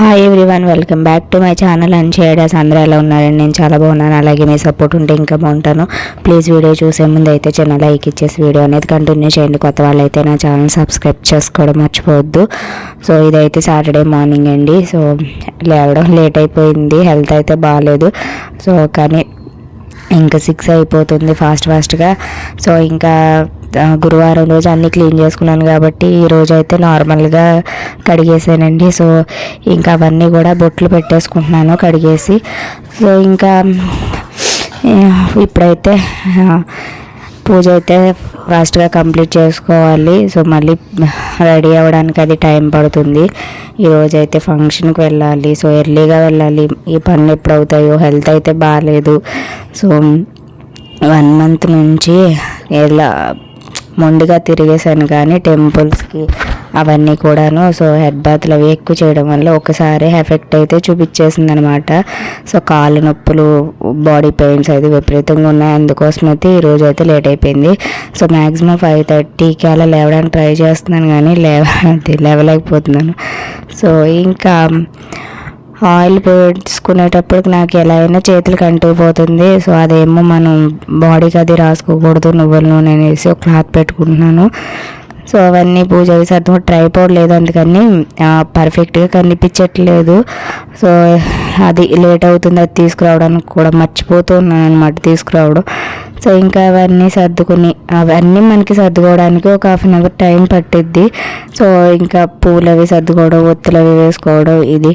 Hi everyone welcome back to my channel and shaders అందరూ ఎలా ఉన్నారండి. నేను చాలా బాగున్నాను. అలాగే మీ సపోర్ట్ ఉంటే ఇంకా బాగుంటాను. ప్లీజ్ వీడియో చూసే ముందు అయితే చిన్న లైక్ ఇచ్చేసి వీడియో అనేది కంటిన్యూ చేయండి. కొత్త వాళ్ళు అయితే నా ఛానల్ సబ్స్క్రైబ్ చేసుకోవడం మర్చిపోవద్దు. సో ఇదైతే సాటర్డే మార్నింగ్ అండి. సో లేవడం లేట్ అయిపోయింది. హెల్త్ అయితే బాగాలేదు సో కానీ ఇంకా సిక్స్ అయిపోతుంది ఫాస్ట్ ఫాస్ట్గా సో ఇంకా గురువారం రోజు అన్నీ క్లీన్ చేసుకున్నాను కాబట్టి ఈ రోజు అయితే నార్మల్గా కడిగేసానండి. సో ఇంకా అవన్నీ కూడా బొట్లు పెట్టేసుకుంటున్నాను కడిగేసి. సో ఇంకా ఇప్పుడైతే పూజ అయితే ఫాస్ట్గా కంప్లీట్ చేసుకోవాలి. సో మళ్ళీ రెడీ అవ్వడానికి అది టైం పడుతుంది. ఈరోజు అయితే ఫంక్షన్కి వెళ్ళాలి. సో ఎర్లీగా వెళ్ళాలి. ఈ పనులు ఎప్పుడు అవుతాయో హెల్త్ అయితే బాగాలేదు సో వన్ మంత్ నుంచి ఎలా మొండిగా తిరిగేసాను కానీ టెంపుల్స్కి అవన్నీ కూడాను. సో హెడ్ బాత్లు అవి ఎక్కువ చేయడం వల్ల ఒకసారి ఎఫెక్ట్ అయితే చూపించేసింది అనమాట సో కాళ్ళు నొప్పులు బాడీ పెయిన్స్ అయితే విపరీతంగా ఉన్నాయి. అందుకోసం అయితే ఈరోజు అయితే లేట్ అయిపోయింది. సో మ్యాక్సిమం ఫైవ్ థర్టీకి అలా లేవడానికి ట్రై చేస్తున్నాను కానీ లేవ లేవలేకపోతున్నాను. సో ఇంకా ఆయిల్ వేసుకునేటప్పటికి నాకు ఎలా అయినా చేతులకు అంటుకుపోతుంది సో అదేమో మనం బాడీకి అది రాసుకోకూడదు నువ్వుల నూనె అనేసి ఒక క్లాత్ పెట్టుకుంటున్నాను. సో అవన్నీ పూజ అవి సర్దు ట్రైపోర్డ్ లేదు అందుకని పర్ఫెక్ట్గా కనిపించట్లేదు. సో అది లేట్ అవుతుంది అది తీసుకురావడానికి కూడా మర్చిపోతూ ఉన్నాను అనమాట తీసుకురావడం. సో ఇంకా అవన్నీ సర్దుకుని అవన్నీ మనకి సర్దుకోవడానికి ఒక హాఫ్ అన్ అవర్ టైం పట్టిద్ది. సో ఇంకా పూలు అవి సర్దుకోవడం ఒత్తులు అవి వేసుకోవడం ఇది.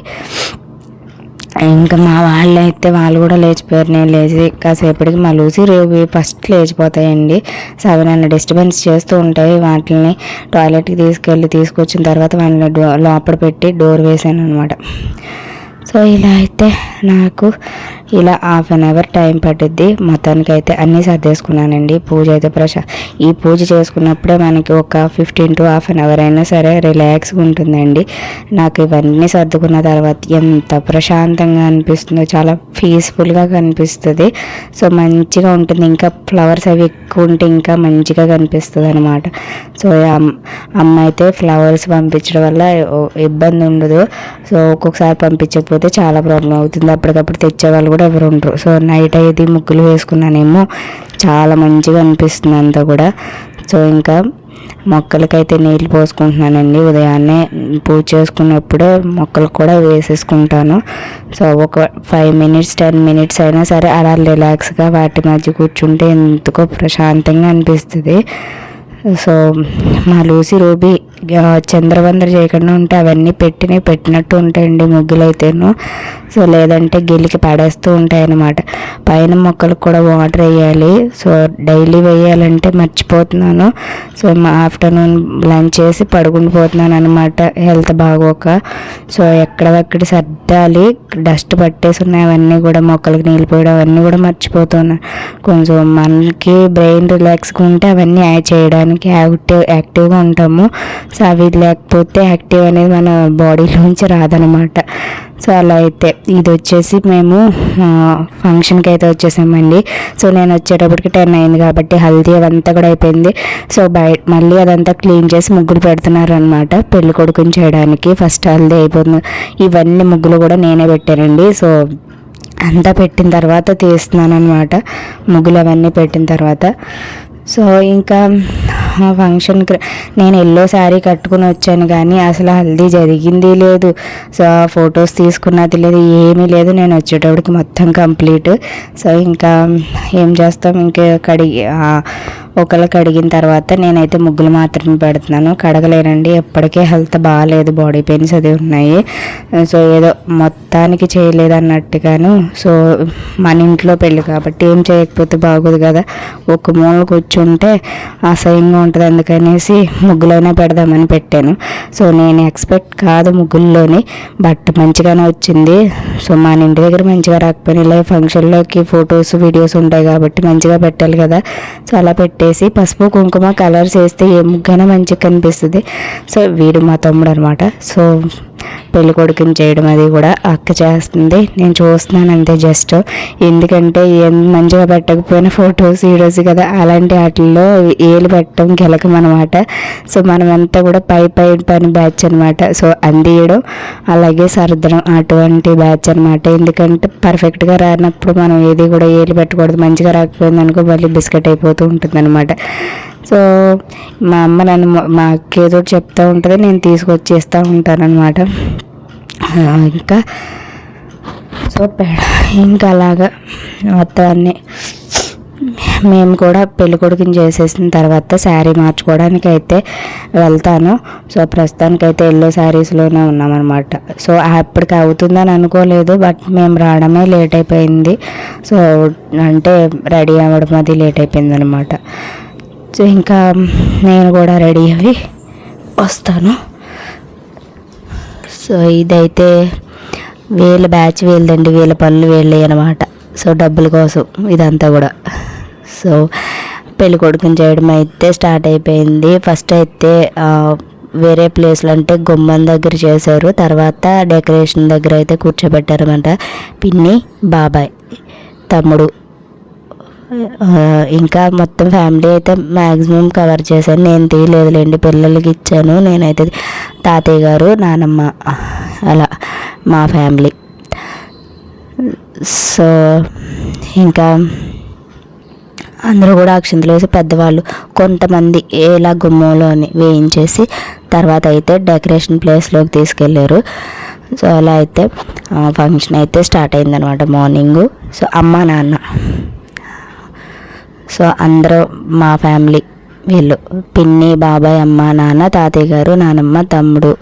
ఇంకా మా వాళ్ళు అయితే వాళ్ళు కూడా లేచిపోయారు. నేను లేచి కాసేపటికి మా లూసి రేపు ఫస్ట్ లేచిపోతాయండి. సో అవి నన్ను డిస్టర్బెన్స్ చేస్తూ ఉంటాయి. వాటిని టాయిలెట్కి తీసుకెళ్ళి తీసుకొచ్చిన తర్వాత వాళ్ళని లోపల పెట్టి డోర్ వేసాను అనమాట సో ఇలా అయితే నాకు ఇలా హాఫ్ అన్ అవర్ టైం పట్టుద్ది. మొత్తానికి అయితే అన్నీ సర్దేసుకున్నానండి. పూజ అయితే ప్రశా ఈ పూజ చేసుకున్నప్పుడే మనకి ఒక fifteen to half an hour అయినా సరే రిలాక్స్గా ఉంటుందండి. నాకు ఇవన్నీ సర్దుకున్న తర్వాత ఎంత ప్రశాంతంగా అనిపిస్తుందో చాలా పీస్ఫుల్గా కనిపిస్తుంది. సో మంచిగా ఉంటుంది. ఇంకా ఫ్లవర్స్ అవి ఎక్కువ ఉంటే ఇంకా మంచిగా కనిపిస్తుంది అనమాట సో అమ్- అమ్మ అయితే ఫ్లవర్స్ పంపించడం వల్ల ఇబ్బంది ఉండదు. సో ఒక్కొక్కసారి పంపించకపోతే చాలా ప్రాబ్లం అవుతుంది. అప్పటికప్పుడు తెచ్చే వాళ్ళు కూడా ఎవరు ఉండరు. సో నైట్ అయితే ముగ్గులు వేసుకున్నానేమో చాలా మంచిగా అనిపిస్తుంది అంతా కూడా. సో ఇంకా మొక్కలకైతే నీళ్ళు పోసుకుంటున్నానండి. ఉదయాన్నే పూజ చేసుకున్నప్పుడే మొక్కలు కూడా వేసేసుకుంటాను. సో ఒక ఫైవ్ మినిట్స్ టెన్ మినిట్స్ అయినా సరే అలా రిలాక్స్గా వాటి మధ్య కూర్చుంటే ఎందుకో ప్రశాంతంగా అనిపిస్తుంది. సో మా లూసి రూబీ చంద్రవందర చేయకుండా ఉంటే అవన్నీ పెట్టినవి పెట్టినట్టు ఉంటాయండి ముగ్గులు అయితేను సో లేదంటే గిల్లికి పడేస్తూ ఉంటాయన్నమాట. పైన మొక్కలకు కూడా వాటర్ వేయాలి. సో డైలీ వేయాలంటే మర్చిపోతున్నాను. సో మా ఆఫ్టర్నూన్ లంచ్ చేసి పడుకుండిపోతున్నాను అనమాట హెల్త్ బాగోక. సో ఎక్కడక్కడ సర్దాలి. డస్ట్ పట్టేసి ఉన్నాయి. అవన్నీ కూడా మొక్కలకు నీళ్ళు పోయడం అవన్నీ కూడా మర్చిపోతున్నాను కొంచెం మనకి బ్రెయిన్ రిలాక్స్గా ఉంటే అవన్నీ యాడ్ చేయడానికి యాక్టివ్ యాక్టివ్గా ఉంటాము. సో అవి లేకపోతే యాక్టివ్ అనేది మన బాడీలోంచి రాదనమాట సో అలా అయితే. ఇది వచ్చేసి మేము ఫంక్షన్కి అయితే వచ్చేసామండి. సో నేను వచ్చేటప్పటికి టెన్ అయింది కాబట్టి హల్దీ అదంతా కూడా అయిపోయింది. సో బయట మళ్ళీ అదంతా క్లీన్ చేసి ముగ్గులు పెడుతున్నారు అనమాట పెళ్ళి కొడుకుని చేయడానికి ఫస్ట్ హల్దీ అయిపోతుంది. ఇవన్నీ ముగ్గులు కూడా నేనే పెట్టానండి. సో అంతా పెట్టిన తర్వాత తీస్తున్నాను అనమాట ముగ్గులు అవన్నీ పెట్టిన తర్వాత. సో ఇంకా ఆ ఫంక్షన్కి నేను ఎల్లో శారీ కట్టుకుని వచ్చాను కానీ అసలు హల్దీ జరిగింది లేదు. సో ఫొటోస్ తీసుకున్నది లేదు ఏమీ లేదు. నేను వచ్చేటప్పటికి మొత్తం కంప్లీట్ సో ఇంకా ఏం చేస్తాం? ఇంకా కడిగి ఒకళ్ళు కడిగిన తర్వాత నేనైతే ముగ్గులు మాత్రమే పెడుతున్నాను. కడగలేనండి. ఎప్పటికే హెల్త్ బాగాలేదు బాడీ పెయిన్స్ అది ఉన్నాయి. సో ఏదో మొత్తానికి చేయలేదు అన్నట్టుగాను సో మన ఇంట్లో పెళ్ళి కాబట్టి ఏం చేయకపోతే బాగోదు కదా. ఒక మూల కూర్చుంటే అసహ్యంగా ఉంటుంది అందుకనేసి ముగ్గులోనే పెడదామని పెట్టాను. సో నేను ఎక్స్పెక్ట్ కాదు ముగ్గుల్లోని. బట్ మంచిగానే వచ్చింది. సో మన ఇంటి దగ్గర మంచిగా రాకపోయినా ఇలా ఫంక్షన్లోకి ఫొటోస్ వీడియోస్ ఉంటాయి కాబట్టి మంచిగా పెట్టాలి కదా. సో అలా పెట్టి పెట్టేసి పసుపు కుంకుమ కలర్స్ వేస్తే ఏ ముగ్గైనా మంచిగా కనిపిస్తుంది. సో వీడు మా తమ్ముడు అనమాట సో పెళ్ళి కొడుకుని చేయడం అది కూడా అక్క చేస్తుంది. నేను చూస్తున్నాను అంతే జస్ట్. ఎందుకంటే ఏం మంచిగా పెట్టకపోయినా ఫొటోస్ వీడియోస్ కదా అలాంటి వాటిల్లో ఏలు పెట్టడం గిలకం అనమాట సో మనమంతా కూడా పై పై పని బ్యాచ్ అనమాట సో అందియడం అలాగే సర్దడం అటువంటి బ్యాచ్ అనమాట ఎందుకంటే పర్ఫెక్ట్గా రానప్పుడు మనం ఏది కూడా ఏలు పెట్టకూడదు. మంచిగా రాకపోయింది అనుకో మళ్ళీ బిస్కెట్ అయిపోతూ ఉంటుంది అనమాట సో మా అమ్మ నన్ను మా- అక్క ఏదో ఒకటి చెప్తూ ఉంటుంది నేను తీసుకొచ్చేస్తూ ఉంటానన్నమాట. ఇంకా సో ఇంకా అలాగా మొత్తం అన్నీ మేము కూడా పెళ్ళికొడుకుని చేసేసిన తర్వాత శారీ మార్చుకోవడానికి అయితే వెళ్తాను. సో ప్రస్తుతానికైతే ఎల్లో శారీస్లోనే ఉన్నామన్నమాట. సో అప్పటికి అవుతుందని అనుకోలేదు బట్ మేము రావడమే లేట్ అయిపోయింది. సో అంటే రెడీ అవ్వడం అది లేట్ అయిపోయింది అనమాట సో ఇంకా నేను కూడా రెడీ అయ్యి వస్తాను. సో ఇదైతే వీళ్ళ బ్యాచ్ వీళ్ళదండి వీళ్ళ పనులు వీళ్ళే అనమాట సో డబ్బుల కోసం ఇదంతా కూడా. సో పెళ్ళి కొడుకుని చేయడం అయితే స్టార్ట్ అయిపోయింది. ఫస్ట్ అయితే వేరే ప్లేస్లు అంటే గుమ్మం దగ్గర చేశారు. తర్వాత డెకరేషన్ దగ్గర అయితే కూర్చోబెట్టారనమాట పిన్ని బాబాయ్ తమ్ముడు. ఇంకా మొత్తం ఫ్యామిలీ అయితే మ్యాక్సిమం కవర్ చేశాను నేను తీయలేదులేండి పిల్లలకి ఇచ్చాను. నేనైతే తాతయ్య గారు నానమ్మ అలా మా ఫ్యామిలీ సో ఇంకా అందరూ కూడా అక్షంతలు వేసి పెద్దవాళ్ళు కొంతమంది ఇలా గుమ్మంలోని వేయించేసి తర్వాత అయితే డెకరేషన్ ప్లేస్లోకి తీసుకెళ్ళారు. సో అలా అయితే ఫంక్షన్ అయితే స్టార్ట్ అయిందనమాట మార్నింగు సో అమ్మ నాన్న. సో అందరూ మా ఫ్యామిలీ వీళ్ళు. పిన్ని బాబాయ్ అమ్మ నాన్న తాతయ్య గారు నానమ్మ తమ్ముడు.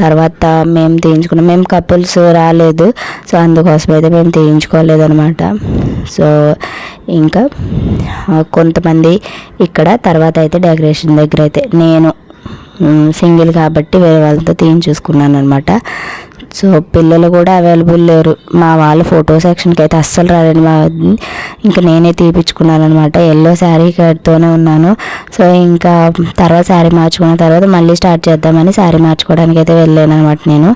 తర్వాత మేము తీయించుకున్నాం. మేము కపుల్స్ రాలేదు. సో అందుకోసం అయితే మేము తీయించుకోలేదు అనమాట సో ఇంకా కొంతమంది ఇక్కడ తర్వాత అయితే డెకరేషన్ దగ్గర అయితే నేను సింగిల్ కాబట్టి వేరే వాళ్ళతో తీయించేసుకున్నాను అనమాట సో పిల్లలు కూడా అవైలబుల్ లేరు. మా వాళ్ళ ఫోటో సెక్షన్కి అయితే అస్సలు రాలేదు మా ఇంకా నేనే తీపించుకున్నాను అనమాట ఎల్లో శారీ కట్తోనే ఉన్నాను. సో ఇంకా తర్వాత శారీ మార్చుకున్న తర్వాత మళ్ళీ స్టార్ట్ చేద్దామని శారీ మార్చుకోవడానికి అయితే వెళ్ళాను అనమాట నేను.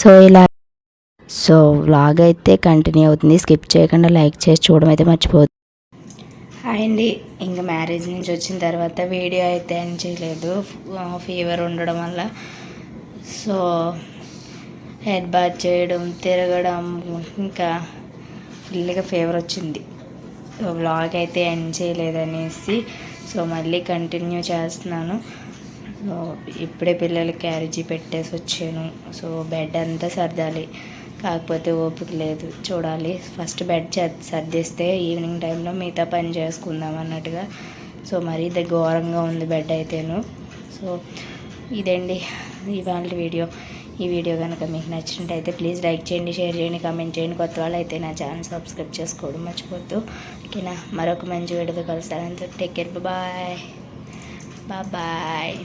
సో ఇలా సో వ్లాగ్ అయితే కంటిన్యూ అవుతుంది. స్కిప్ చేయకుండా లైక్ చేసి చూడడం అయితే మర్చిపోతుంది హాయ్ అండి. ఇంకా మ్యారేజ్ నుంచి వచ్చిన తర్వాత వీడియో అయితే ఏం చేయలేదు. ఫీవర్ ఉండడం వల్ల. సో హెడ్ బాత్ చేయడం తిరగడం ఇంకా ఫుల్గా ఫీవర్ వచ్చింది. సో వ్లాగ్ అయితే ఎండ్ చేయలేదనేసి సో మళ్ళీ కంటిన్యూ చేస్తున్నాను. ఇప్పుడే పిల్లలకి క్యారేజీ పెట్టేసి వచ్చాను. సో బెడ్ అంతా సర్దాలి. కాకపోతే ఓపిక లేదు. చూడాలి. ఫస్ట్ బెడ్ సర్దిస్తే ఈవినింగ్ టైంలో మిగతా పని చేసుకుందాం అన్నట్టుగా. సో మరీ ఇది ఘోరంగా ఉంది బెడ్ అయితేను. సో ఇదండి ఇవాళ వీడియో. ఈ వీడియో కనుక మీకు నచ్చినట్టయితే ప్లీజ్ లైక్ చేయండి షేర్ చేయండి కామెంట్ చేయండి. కొత్త వాళ్ళు అయితే నా ఛానల్ సబ్స్క్రైబ్ చేసుకోవడం మర్చిపోద్దు ఓకేనా? మరొక మంచి వీడియోతో కలుస్తానంత టేక్ కేర్. Bye bye.